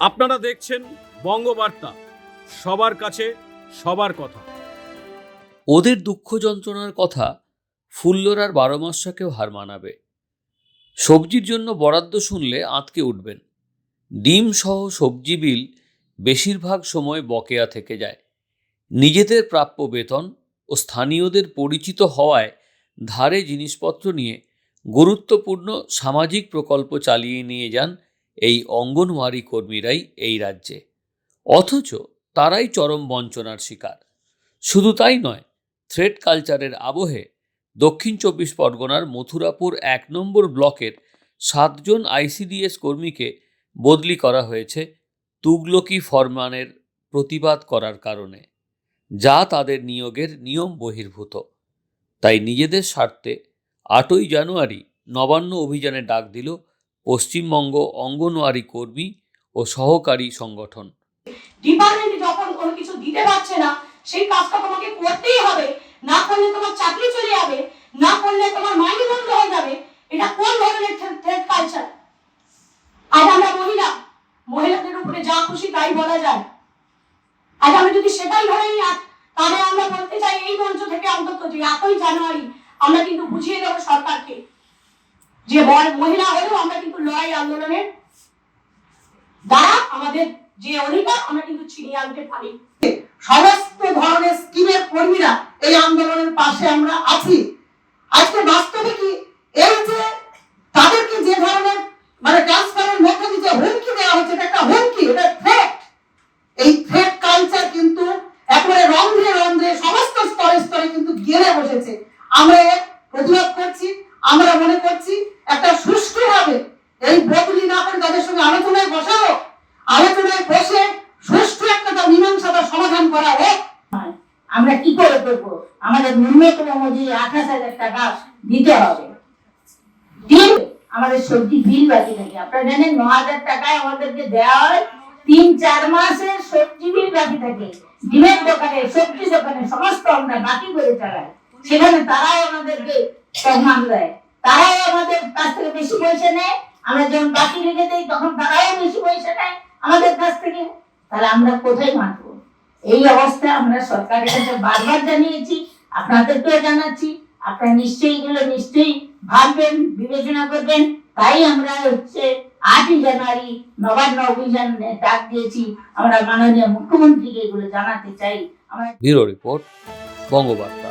আপনারা দেখছেন বঙ্গবার্তা। সবার কাছে সবার কথা। ওদের দুঃখ যন্ত্রণার কথা ফুল্লরার বারো মাসাকেও হার মানাবে। সবজির জন্য বরাদ্দ শুনলে আঁতকে উঠবেন। ডিম সহ সবজি বিল বেশিরভাগ সময় বকেয়া থেকে যায়। নিজেদের প্রাপ্য বেতন ও স্থানীয়দের পরিচিত হওয়ায় ধারে জিনিসপত্র নিয়ে গুরুত্বপূর্ণ সামাজিক প্রকল্প চালিয়ে নিয়ে যান এই অঙ্গনওয়াড়ি কর্মীরাই এই রাজ্যে। অথচ তারাই চরম বঞ্চনার শিকার। শুধু তাই নয়, থ্রেড কালচারের আবহে দক্ষিণ চব্বিশ পরগনার মথুরাপুর এক নম্বর ব্লকের সাতজন আইসিডিএস কর্মীকে বদলি করা হয়েছে তুগলকি ফরমানের প্রতিবাদ করার কারণে, যা তাদের নিয়োগের নিয়ম বহির্ভূত। তাই নিজেদের স্বার্থে আটই জানুয়ারি নবান্ন অভিযানে ডাক দিল পশ্চিমবঙ্গ অঙ্গনওয়াড়ি কর্মী ও সহকারী সংগঠন। ডিপার্টমেন্ট যখন কোনো কিছু দিতে পারছে না, সেই কাজটা তোমাকে করতেই হবে। না করলে তোমার চাকরি চলে যাবে, না করলে তোমার মাইনে বন্ধ হয়ে যাবে। এটা কোন ধরনের থ্রেড কালচার আজ আমরা মহিলা, মহিলাদের উপরে যা খুশি তাই বলা যায়। আজ আমি যদি সেটাই ধরে নিই তাহলে আমরা বলতে চাই এই মঞ্চ থেকে অন্তত যে এতই জানুয়ারি, আমরা কিন্তু বুঝিয়ে যে মহিলা হলেও আমরা কিন্তু লড়াই আন্দোলনের দ্বারা আমাদের যে অধিকার আমরা কিন্তু ছিনিয়ে আনতে পারি। সমস্ত ধরনের স্কিমের কর্মীরা এই আন্দোলনের পাশে আমরা আছি। আজকে বাস্তবে কি এই যে তাদেরকে যে ধরনের মানে ট্রান্সফারের মধ্যে দিয়ে যে হুমকি দেওয়া হচ্ছে, এটা একটা হুমকি, এটা থ্রেট এই থ্রেট কালচার কিন্তু একেবারে রন্ধ্রে রন্ধ্রে সমস্ত স্তরে স্তরে কিন্তু গেড়ে বসেছে। আমরা এর প্রতিবাদ করছি। আমরা মনে করছি একটা সুষ্ঠুভাবে এই বদলি না করে তাদের সঙ্গে আলোচনায় বসাও আলোচনায় বসে সুষ্ঠু একটা মীমাংসা তার সমাধান করা হোক। আমরা কি করে করব? আমাদের ন্যূনতম মজুরি আঠাশ হাজার টাকা দিতে হবে। তিন আমাদের সবজি বিল বাকি থাকে। আপনারা জানেন, ন হাজার টাকায় আমাদেরকে দেওয়া হয় তিন, চার মাসের সবজি বিল বাকি থাকে। ডিমের দোকানে, সবজি দোকানে, সমস্ত আমরা বাকি করে চালাই। সেখানে তারাই আমাদেরকে তারাই আমাদের কাছ থেকে বেশি পয়সা নেয়, আমরা যখন বাকি রেখে তখন বেশি পয়সা নেয় আমাদের কাছ থেকে। তাহলে আমরা কোথায় এই অবস্থা আমরা সরকারের কাছে বারবার জানিয়েছি, আপনাদেরকেও জানাচ্ছি, আপনারা নিশ্চয়ই এগুলো নিশ্চয়ই ভাববেন, বিবেচনা করবেন। তাই আমরা হচ্ছে আটই জানুয়ারি নবান্ন অভিযান ডাক দিয়েছি। আমরা মাননীয় মুখ্যমন্ত্রীকে এগুলো জানাতে চাই। আমরা ব্যুরো রিপোর্ট বঙ্গবার্তা